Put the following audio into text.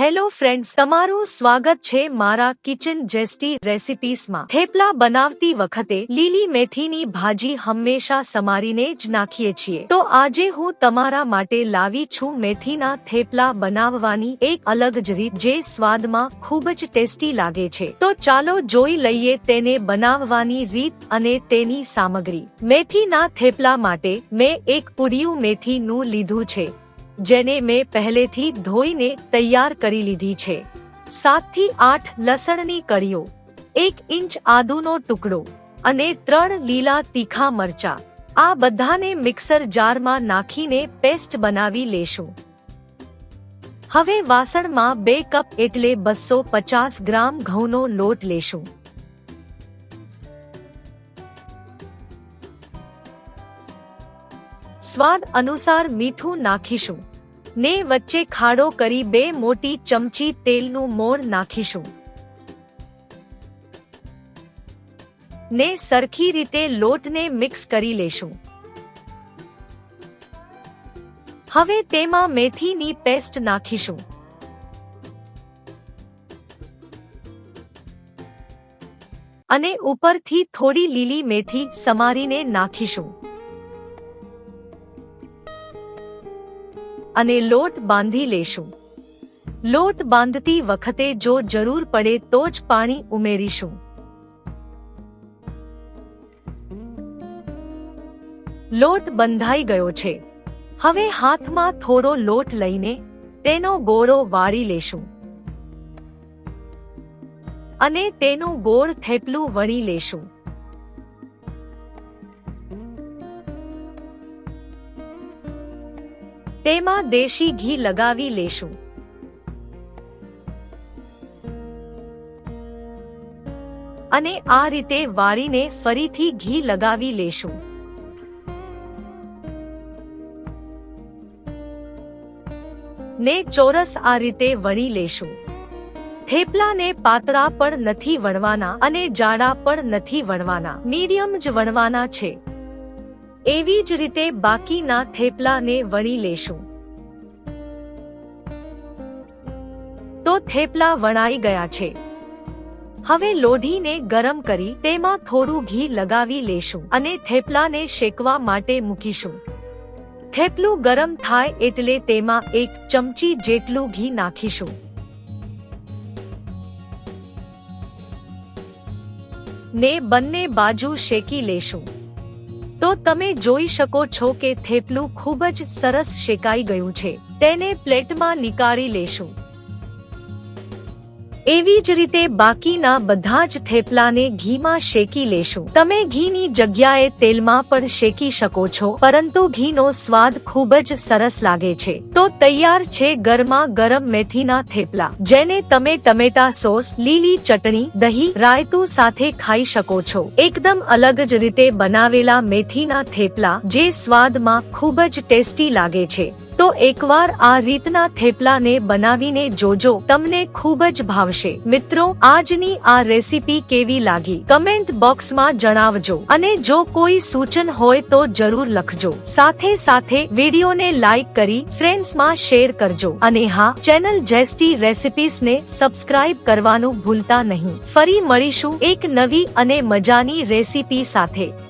Hello friends તમારું સ્વાગત છે મારા કિચન જેસ્ટી રેસિપીસમાં થેપલા બનાવતી વખતે લીલી મેથીની ભાજી હંમેશા સમારીને જ નાખીએ છીએ. તો આજે હું તમારા માટે લાવી છું મેથીના થેપલા બનાવવાની એક અલગ જ રીત જે સ્વાદમાં ખૂબ જ ટેસ્ટી લાગે છે. તો ચાલો જોઈ લઈએ તેને બનાવવાની રીત અને તેની સામગ્રી. મેથીના થેપલા માટે મેં એક પુડિયું મેથીનું લીધું છે. જેને મેં પહેલેથી ધોઈને તૈયાર કરી લીધી છે. સાતથી આઠ લસણની કળીઓ, એક ઇંચ આદુનો ટુકડો અને ત્રણ લીલા તીખા મરચા. આ બધાને મિક્સર જારમાં નાખીને પેસ્ટ બનાવી લેશું. હવે વાસણમાં બે કપ એટલે બસો પચાસ ગ્રામ ઘઉંનો લોટ લેશું. સ્વાદ અનુસાર મીઠું નાખીશું. ને વચ્ચે ખાડો કરી બે મોટી ચમચી તેલનું મોણ નાખીશું. ને સરખી રીતે લોટને મિક્સ કરી લેશું. હવે તેમાં મેથીની પેસ્ટ નાખીશું. અને ઉપરથી થોડી લીલી મેથી સમારીને નાખીશું. અને લોટ બાંધી લેશું. લોટ બાંધતી વખતે જો જરૂર પડે તો જ પાણી ઉમેરીશું. લોટ બંધાઈ ગયો છે. હવે હાથમાં થોડો લોટ લઈને તેનો ગોળો વાળી લેશું. અને તેનું ગોળ થેપલું વણી લેશું. તેમાં દેશી ઘી લગાવી લેશું. અને આ રીતે વાળીને ફરીથી ઘી લગાવી લેશું. ને ચોરસ આ રીતે વણી લેશું. થેપલાને પાતળા પણ નથી વણવાના અને જાડા પણ નથી વણવાના. મીડિયમ જ વણવાના છે. એવી જ રીતે બાકીના થેપલાને વણી લેશું. તો થેપલા વણાઈ ગયા છે. હવે લોઢીને ગરમ કરી તેમાં થોડું ઘી લગાવી લેશું અને થેપલાને શેકવા માટે મૂકીશું. થેપલું ગરમ થાય એટલે તેમાં એક ચમચી જેટલું ઘી નાખીશું. ને બંને બાજુ શેકી લેશું. તમે જોઈ શકો છો કે થેપલું ખૂબ જ સરસ શેકાઈ ગયું છે. તેને પ્લેટમાં નીકાળી લેશું. એવી જ રીતે બાકીના બધા જ થેપલાને ઘીમાં શેકી લેશું. તમે ઘીની જગ્યાએ તેલમાં પણ શેકી શકો છો, પરંતુ ઘીનો સ્વાદ ખૂબ જ સરસ લાગે છે. તો તૈયાર છે ગરમા ગરમ મેથીના થેપલા, જેને તમે ટમેટા સોસ, લીલી ચટણી, દહીં, રાયતું સાથે ખાઈ શકો છો. એકદમ અલગ જ રીતે બનાવેલા મેથીના થેપલા, જે સ્વાદમાં ખૂબ જ ટેસ્ટી લાગે છે. તો એકવાર આ રીતના થેપલાને બનાવીને જોજો. તમને ખૂબ જ ભાવશે. મિત્રો, આજની આ રેસીપી કેવી લાગી? કમેન્ટ બોક્સમાં જણાવજો અને જો કોઈ સૂચન હોય તો જરૂર લખજો. સાથે સાથે વિડીયોને લાઈક કરી ફ્રેન્ડ્સમાં શેર કરજો. અને હા, ચેનલ જેસ્ટી રેસિપીસને સબસ્ક્રાઇબ કરવાનું ભૂલતા નહીં. ફરી મળીશું એક નવી અને મજાની રેસીપી સાથે.